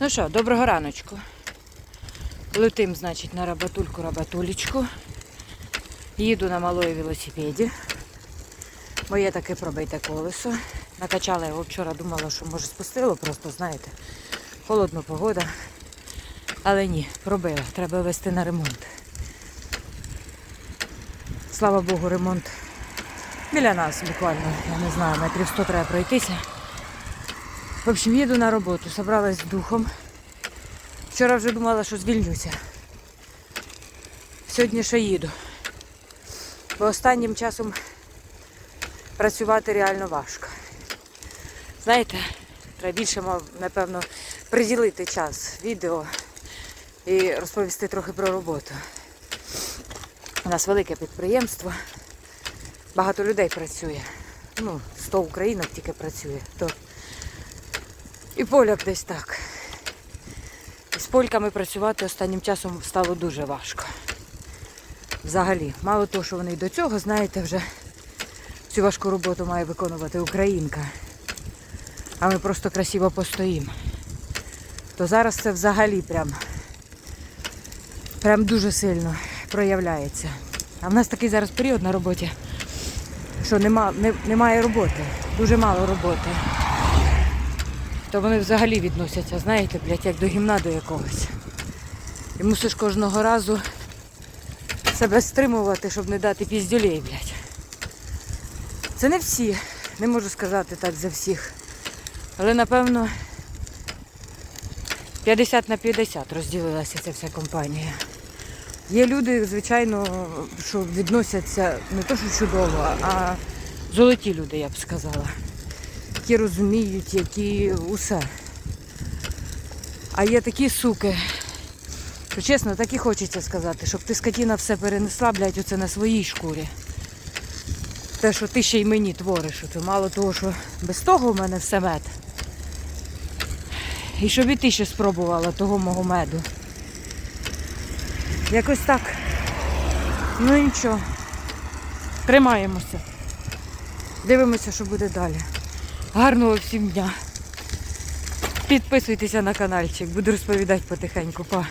Ну що, доброго раночку. Летим, значить, на рабатульку рабатулечку. Їду на малої велосипеді. Моє таке пробите колесо. Накачала його вчора, думала, що може спустило, просто знаєте, холодна погода. Але ні, пробила. Треба вести на ремонт. Слава Богу, ремонт біля нас буквально, я не знаю, метрів 100 треба пройтися. В общем, їду на роботу, собралась з духом. Вчора вже думала, що звільнюся. Сьогодні ще їду. Бо останнім часом працювати реально важко. Знаєте, треба більше, напевно, приділити час відео і розповісти трохи про роботу. У нас велике підприємство, багато людей працює. Ну, 100 українок тільки працює. То і поляк десь так. З польками працювати останнім часом стало дуже важко. Взагалі, мало того, що вони й до цього, знаєте, вже цю важку роботу має виконувати українка. А ми просто красиво постоїмо. То зараз це взагалі прям, прям дуже сильно проявляється. А в нас такий зараз період на роботі, що нема, не, немає роботи, дуже мало роботи то вони взагалі відносяться, знаєте, блядь, як до гімна до якогось. І мусиш кожного разу себе стримувати, щоб не дати піздюлей, блядь. Це не всі, не можу сказати так за всіх. Але напевно 50 на 50 розділилася ця вся компанія. Є люди, звичайно, що відносяться не то, що чудово, а золоті люди, я б сказала які розуміють, які усе. А є такі суки, що чесно, так і хочеться сказати, щоб ти скотіна все перенесла, блядь, оце на своїй шкурі. Те, що ти ще й мені твориш, то мало того, що без того в мене все мед. І щоб і ти ще спробувала того мого меду. Якось так. Ну нічого. Тримаємося. Дивимося, що буде далі. Гарного всім дня. Підписуйтеся на каналчик, буду розповідати потихеньку. Па.